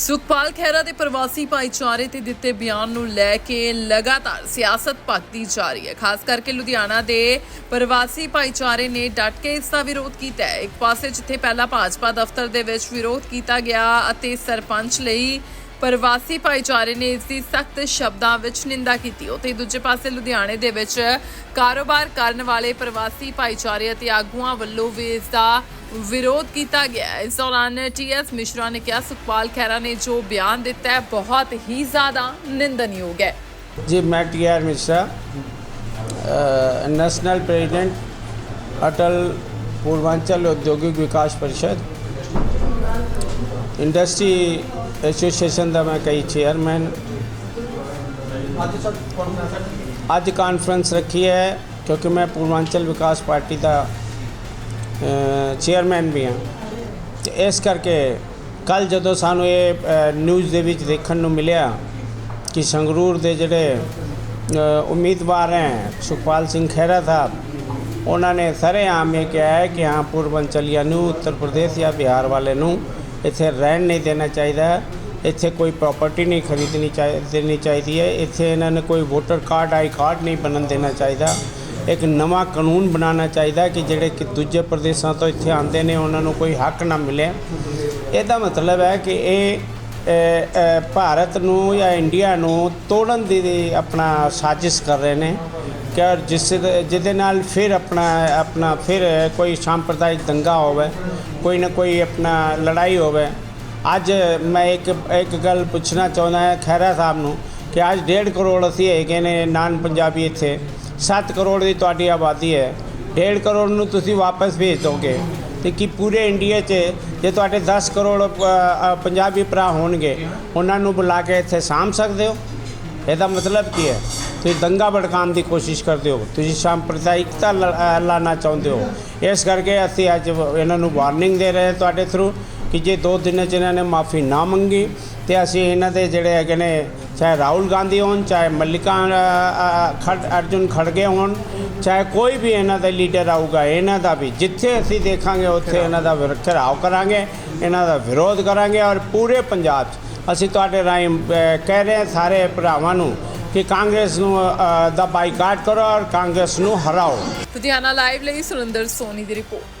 ਸੁਖਪਾਲ ਖਹਿਰਾ ਦੇ ਪ੍ਰਵਾਸੀ ਭਾਈਚਾਰੇ ਤੇ ਦਿੱਤੇ ਬਿਆਨ ਨੂੰ ਲੈ ਕੇ ਲਗਾਤਾਰ ਸਿਆਸਤ ਭਖਦੀ ਜਾ ਰਹੀ ਹੈ। ਖਾਸ ਕਰਕੇ ਲੁਧਿਆਣਾ ਦੇ ਪ੍ਰਵਾਸੀ ਭਾਈਚਾਰੇ ਨੇ ਡਟ ਕੇ ਇਸ ਦਾ ਵਿਰੋਧ ਕੀਤਾ ਹੈ। ਇੱਕ ਪਾਸੇ ਜਿੱਥੇ ਪਹਿਲਾਂ ਭਾਜਪਾ ਦਫ਼ਤਰ ਦੇ ਵਿੱਚ ਵਿਰੋਧ ਕੀਤਾ ਗਿਆ ਅਤੇ ਸਰਪੰਚ ਲਈ ਪ੍ਰਵਾਸੀ ਭਾਈਚਾਰੇ ਨੇ ਇਸ ਦੀ ਸਖਤ ਸ਼ਬਦਾਂ ਵਿੱਚ ਨਿੰਦਾ ਕੀਤੀ। ਉਤੇ ਦੂਜੇ ਪਾਸੇ ਲੁਧਿਆਣੇ ਦੇ ਵਿੱਚ ਕਾਰੋਬਾਰ ਕਰਨ ਵਾਲੇ ਪ੍ਰਵਾਸੀ ਭਾਈਚਾਰੇ ਅਤੇ ਆਗੂਆਂ ਵੱਲੋਂ ਵੀ ਇਸ ਦਾ ਵਿਰੋਧ ਕੀਤਾ ਗਿਆ ਹੈ। ਇਸ ਦੌਰਾਨ ਟੀਐਸ ਮਿਸ਼ਰਾ ਨੇ ਕਿਹਾ ਸੁਖਪਾਲ ਖਹਿਰਾ ਨੇ ਜੋ ਬਿਆਨ ਦਿੱਤਾ ਹੈ ਬਹੁਤ ਹੀ ਜ਼ਿਆਦਾ ਨਿੰਦਨਯੋਗ ਹੈ जी मैं T R Mishra uh, national president Atal Purvanchal Audyogik Vikas Parishad industry association ਦਾ ਮੈਂ ਕਈ ਚੇਅਰਮੈਨ ਅੱਜ ਕਾਨਫਰੰਸ ਰੱਖੀ ਹੈ ਕਿਉਂਕਿ ਮੈਂ ਪੂਰਵਾਂਚਲ ਵਿਕਾਸ ਪਾਰਟੀ ਦਾ ਚੇਅਰਮੈਨ ਵੀ ਹਾਂ। ਤੇ ਇਸ ਕਰਕੇ ਕੱਲ ਜਦੋਂ ਸਾਨੂੰ ਇਹ ਨਿਊਜ਼ ਦੇ ਵਿੱਚ ਦੇਖਣ ਨੂੰ ਮਿਲਿਆ ਕਿ ਸੰਗਰੂਰ ਦੇ ਜਿਹੜੇ ਉਮੀਦਵਾਰ ਹੈ, ਸੁਖਪਾਲ ਸਿੰਘ ਖਹਿਰਾ ਸਾਹਿਬ, ਉਹਨਾਂ ਨੇ ਸਾਰੇ ਆਮ ਇਹ ਕਿਹਾ ਹੈ ਕਿ ਹਾਂ ਪੂਰਵਾਂਚਲੀਆਂ ਨੂੰ, ਉੱਤਰ ਪ੍ਰਦੇਸ਼ ਜਾਂ ਬਿਹਾਰ ਵਾਲੇ ਨੂੰ ਇੱਥੇ ਰਹਿਣ ਨਹੀਂ ਦੇਣਾ ਚਾਹੀਦਾ ਇੱਥੇ ਕੋਈ ਪ੍ਰਾਪਰਟੀ ਨਹੀਂ ਖਰੀਦਣੀ ਚਾਹੀ, ਦੇਣੀ ਚਾਹੀਦੀ ਹੈ। ਇੱਥੇ ਇਹਨਾਂ ਨੇ ਕੋਈ ਵੋਟਰ ਕਾਰਡ ਆਈ ਕਾਰਡ ਨਹੀਂ ਬਣਨ ਦੇਣਾ ਚਾਹੀਦਾ। ਇੱਕ ਨਵਾਂ ਕਾਨੂੰਨ ਬਣਾਉਣਾ ਚਾਹੀਦਾ ਕਿ ਜਿਹੜੇ ਕਿ ਦੂਜੇ ਪ੍ਰਦੇਸ਼ਾਂ ਤੋਂ ਇੱਥੇ ਆਉਂਦੇ ਨੇ, ਉਹਨਾਂ ਨੂੰ ਕੋਈ ਹੱਕ ਨਾ ਮਿਲੇ। ਇਹਦਾ ਮਤਲਬ ਹੈ ਕਿ ਇਹ ਭਾਰਤ ਨੂੰ ਜਾਂ ਇੰਡੀਆ ਨੂੰ ਤੋੜਨ ਦੀ ਆਪਣਾ ਸਾਜ਼ਿਸ਼ ਕਰ ਰਹੇ ਨੇ। ਕਿ ਔਰ ਜਿਸ ਜਿਹਦੇ ਨਾਲ ਫਿਰ ਆਪਣਾ ਆਪਣਾ ਫਿਰ ਕੋਈ ਸਾਂਪਰਦਾਇਕ ਦੰਗਾ ਹੋਵੇ, ਕੋਈ ਨਾ ਕੋਈ ਆਪਣਾ ਲੜਾਈ ਹੋਵੇ। ਅੱਜ ਮੈਂ ਇੱਕ ਇੱਕ ਗੱਲ ਪੁੱਛਣਾ ਚਾਹੁੰਦਾ ਹਾਂ ਖਹਿਰਾ ਸਾਹਿਬ ਨੂੰ ਕਿ ਅੱਜ 1.5 ਕਰੋੜ ਅਸੀਂ ਹੈਗੇ ਨੇ ਨਾਨ ਪੰਜਾਬੀ ਇੱਥੇ। 7 ਕਰੋੜ ਦੀ ਤੁਹਾਡੀ ਆਬਾਦੀ ਹੈ। 1.5 ਕਰੋੜ ਨੂੰ ਤੁਸੀਂ ਵਾਪਸ ਭੇਜ ਦੋਗੇ। ਤੇ ਕੀ ਪੂਰੇ ਇੰਡੀਆ 'ਚ ਜੇ ਤੁਹਾਡੇ 10 ਕਰੋੜ ਪੰਜਾਬੀ ਭਰਾ ਹੋਣਗੇ ਉਹਨਾਂ ਨੂੰ ਬੁਲਾ ਕੇ ਇੱਥੇ ਸਾਂਭ ਸਕਦੇ ਹੋ? ਇਹਦਾ ਮਤਲਬ ਕੀ ਹੈ? ਤੁਸੀਂ ਦੰਗਾ ਭੜਕਾਉਣ ਦੀ ਕੋਸ਼ਿਸ਼ ਕਰਦੇ ਹੋ। ਤੁਸੀਂ ਸਾਂਪਰਦਾਇਕਤਾ ਲ- ਅ, ਲਾਉਣਾ ਚਾਹੁੰਦੇ ਹੋ। ਇਸ ਕਰਕੇ ਅਸੀਂ ਅੱਜ ਇਹਨਾਂ ਨੂੰ ਵਾਰਨਿੰਗ ਦੇ ਰਹੇ ਤੁਹਾਡੇ ਥਰੂ ਕਿ ਜੇ ਦੋ ਦਿਨਾਂ 'ਚ ਇਹਨਾਂ ਨੇ ਮਾਫੀ ਨਾ ਮੰਗੀ ਤੇ ਅਸੀਂ ਇਹਨਾਂ ਦੇ ਜਿਹੜੇ ਹੈਗੇ ਨੇ ਚਾਹੇ ਰਾਹੁਲ ਗਾਂਧੀ ਹੋਣ ਚਾਹੇ ਮੱਲਿਕਾ ਅ, ਅ, ਖੜ ਅਰਜੁਨ ਖੜਗੇ ਹੋਣ ਚਾਹੇ ਕੋਈ ਵੀ ਇਹਨਾਂ ਦਾ ਲੀਡਰ ਆਊਗਾ ਇਹਨਾਂ ਦਾ ਵੀ ਜਿੱਥੇ ਅਸੀਂ ਦੇਖਾਂਗੇ ਉੱਥੇ ਇਹਨਾਂ ਦਾ ਵਿਰ- ਘਿਰਾਓ ਕਰਾਂਗੇ ਇਹਨਾਂ ਦਾ ਵਿਰੋਧ ਕਰਾਂਗੇ ਔਰ ਪੂਰੇ ਪੰਜਾਬ 'ਚ ਅਸੀਂ ਤੁਹਾਡੇ ਰਾਹੀਂ ਕਹਿ ਰਹੇ ਹਾਂ ਸਾਰੇ ਭਰਾਵਾਂ ਨੂੰ ਕਿ ਕਾਂਗਰਸ ਨੂੰ ਦਾ ਬਾਈਕਾਟ ਕਰੋ ਔਰ ਕਾਂਗਰਸ ਨੂੰ ਹਰਾਓ। ਲੁਧਿਆਣਾ ਲਾਈਵ ਲਈ ਸੁਰਿੰਦਰ ਸੋਨੀ ਦੀ ਰਿਪੋਰਟ।